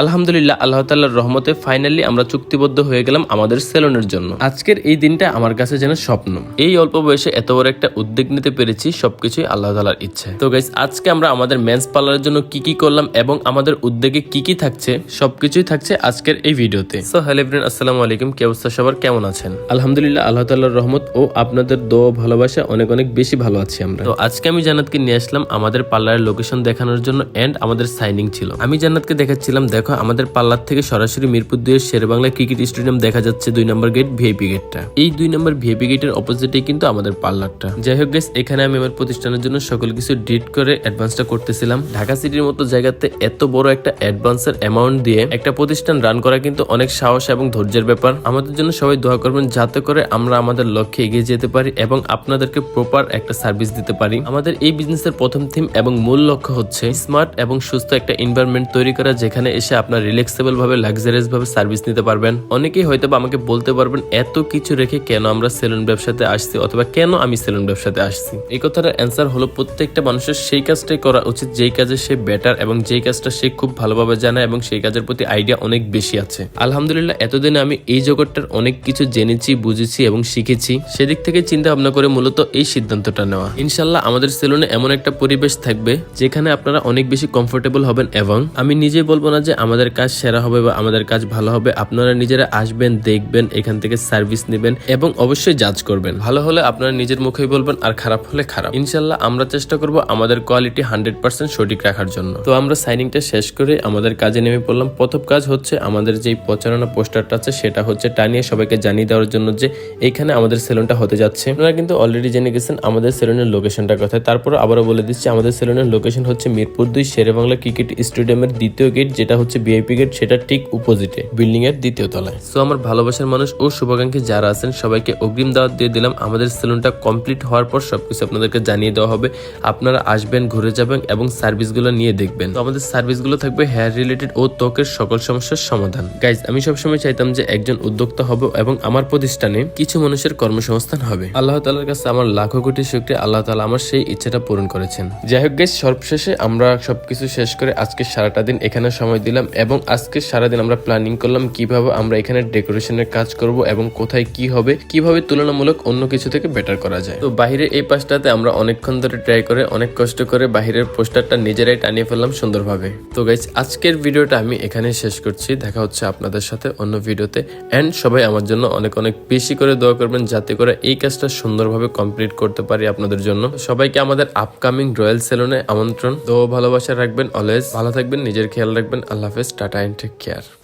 আলহামদুলিল্লাহ, আল্লাহ তাল্লাহর রহমতে ফাইনালি আমরা চুক্তিবদ্ধ হয়ে গেলাম আমাদের সেলুনের জন্য। আজকের এই দিনটা আমার কাছে যেন স্বপ্ন। এই অল্প বয়সে এত বড় একটা উদ্যোগ নিতে পেরেছি সবকিছুই আল্লাহ তালার ইচ্ছে। তো গাইজ আজকে আমরা আমাদের মেন্স পার্লারের জন্য কি কি করলাম এবং আমাদের উদ্যোগে কি কি থাকছে, সবকিছুই থাকছে আজকের এই ভিডিওতে। সো হ্যালো ফ্রেন্ড আসসালামু আলাইকুম। কি অবস্থা সবার? কেমন আছেন? আলহামদুলিল্লাহ, আল্লাহ তাল্লাহর রহমত ও আপনাদের ও ভালোবাসা অনেক অনেক বেশি ভালো আছি আমরা। তো আজকে আমি জান্নাতকে নিয়ে আসলাম আমাদের পার্লারের লোকেশন দেখানোর জন্য এন্ড আমাদের সাইনিং ছিল। আমি জান্নাতকে দেখাচ্ছিলাম দেখো, আমাদের পার্লার থেকে সরাসরি মিরপুর দুইয়ের শের বাংলা ক্রিকেট স্টেডিয়াম দেখা যাচ্ছে দুই নম্বর গেট ভিআইপি গেটটা। এই দুই নম্বর ভিআইপি গেটের অপোজিটে কিন্তু আমাদের পার্লারটা যাই হোক গেস এখানে আমি আমার প্রতিষ্ঠানের জন্য সকল কিছু ডিট করে অ্যাডভান্সটা করতেছিলাম। ঢাকা সিটির মতো জায়গাতে এত বড় একটা অ্যাডভান্সের অ্যামাউন্ট দিয়ে একটা প্রতিষ্ঠান রান করা কিন্তু অনেক সাহস এবং ধৈর্যের ব্যাপার। আমাদের জন্য সবাই দোয়া করবেন যাতে করে আমরা আমাদের লক্ষ্যে এগিয়ে যেতে পারি এবং আপনাদেরকে প্রপার একটা সার্ভিস দিতে পারি। আমাদের এই বিজনেসের প্রথম থিম এবং মূল লক্ষ্য হচ্ছে স্মার্ট এবং সুস্থ একটা এনভায়রনমেন্ট তৈরি করা, যেখানে এসে আপনার রিল্যাক্সেবল ভাবে সার্ভিস নিতে পারবেন। অনেকেই হয়তো আমাকে বলতে পারবেন, এত কিছু রেখে কেন আমরা সেলুন ব্যবসাতে আসছি অথবা কেন আমি সেলুন ব্যবসাতে আসছি? এই কথাটার অ্যান্সার হলো, প্রত্যেকটা মানুষের সেই কাজটাই করা উচিত, যেই কাজে সে বেটার এবং যেই কাজটা সে খুব ভালোভাবে জানে এবং সেই কাজের প্রতি আইডিয়া অনেক বেশি আছে। আলহামদুলিল্লাহ, এতদিনে আমি এই জগৎটার অনেক কিছু জেনেছি, বুঝেছি এবং শিখেছি। সেদিক থেকে চিন্তা ভাবনা করে মূলত এই সিদ্ধান্তটা নেওয়া। ইনশাল্লাহ আমাদের সেলুনে এমন একটা পরিবেশ থাকবে, যেখানে আপনারা অনেক বেশি কমফোর্টেবল হবেন এবং আমি নিজে বলব না যে আমাদের কাজ সেরা হবে বা আমাদের কাজ ভালো হবে, আপনারা নিজেরা আসবেন, দেখবেন, এখান থেকে সার্ভিস নেবেন এবং অবশ্যই জাজ করবেন। ভালো হলে আপনারা নিজের মুখেই বলবেন আর খারাপ হলে খারাপ। ইনশাল্লাহ আমরা চেষ্টা করব আমাদের কোয়ালিটি হান্ড্রেড পার্সেন্ট সঠিক রাখার জন্য। তো আমরা সাইনিংটা শেষ করে আমাদের কাজে নেমে পড়লাম। প্রথম কাজ হচ্ছে আমাদের যেই প্রচারণা পোস্টারটা আছে, সেটা হচ্ছে টানিয়ে সবাইকে জানিয়ে দেওয়ার জন্য যে এইখানে আমাদের সেলুনটা হতে যাচ্ছে। আপনারা কিন্তু অলরেডি জেনে গেছেন আমাদের সেলুনের লোকেশনটা কথা। তারপর আবারও বলে দিচ্ছি, আমাদের সেলুনের লোকেশন হচ্ছে মিরপুর দুই শেরে বাংলা ক্রিকেট স্টেডিয়ামের দ্বিতীয় গেট যেটা হচ্ছে বিআইপি গেট সেটা ঠিক উপোজিটে বিল্ডিং এর দ্বিতীয় তলায়। সো আমার ভালোবাসার মানুষ ও শুভাকাঙ্ক্ষী যারা আছেন, সবাইকে অগ্রিম দাওয়াত দিয়ে দিলাম। আমাদের সেলুনটা কমপ্লিট হওয়ার পর সবকিছু আপনাদেরকে জানিয়ে দেওয়া হবে। আপনারা আসবেন, ঘুরে যাবেন এবং সার্ভিসগুলো নিয়ে দেখবেন। তো আমাদের সার্ভিসগুলো থাকবে হেয়ার রিলেটেড ও ত্বকের সকল সমস্যার সমাধান। গাইজ আমি সবসময় চাইতাম যে একজন উদ্যোক্তা হব এবং আমার প্রতিষ্ঠানে কিছু মানুষের কর্মসংস্থান হবে। আল্লাহ তালার কাছে আমার লাখো কোটি শুক্রিয়া। আল্লাহ তালা আমার সেই ইচ্ছাটা পূরণ করেছেন। যাই হোক গাইজ সর্বশেষে আমরা সবকিছু শেষ করে আজকে সারাটা দিন এখানে সময় দিলাম। এবং আজকে সারাদিন আমরা প্ল্যানিং করলাম কীভাবে আমরা এখানে ডেকোরেশনের কাজ করব এবং কোথায় কি হবে, কীভাবে তুলনামূলক অন্য কিছু থেকে বেটার করা যায়। তো বাইরে এই পাশটাতে আমরা অনেকক্ষণ ধরে ট্রাই করে, অনেক কষ্ট করে বাইরের পোস্টারটা নিজেরাই টানিয়ে ফেললাম সুন্দরভাবে। তো গাইজ আজকের ভিডিওটা আমি এখানে শেষ করছি। দেখা হচ্ছে আপনাদের সাথে অন্য ভিডিওতে। এন্ড সবাই আমার জন্য অনেক অনেক বেশি করে দোয়া করবেন যাতে করে এই কাজটা সুন্দরভাবে কমপ্লিট করতে পারি আপনাদের জন্য। সবাইকে আমাদের আপকামিং রয়্যাল সেলুনে আমন্ত্রণ। তো ভালোবাসা রাখবেন অলওয়েজ ভালো থাকবেন, নিজের খেয়াল রাখবেন। আল্লাহ হাফেজ টাটা এন্ড টেক কেয়ার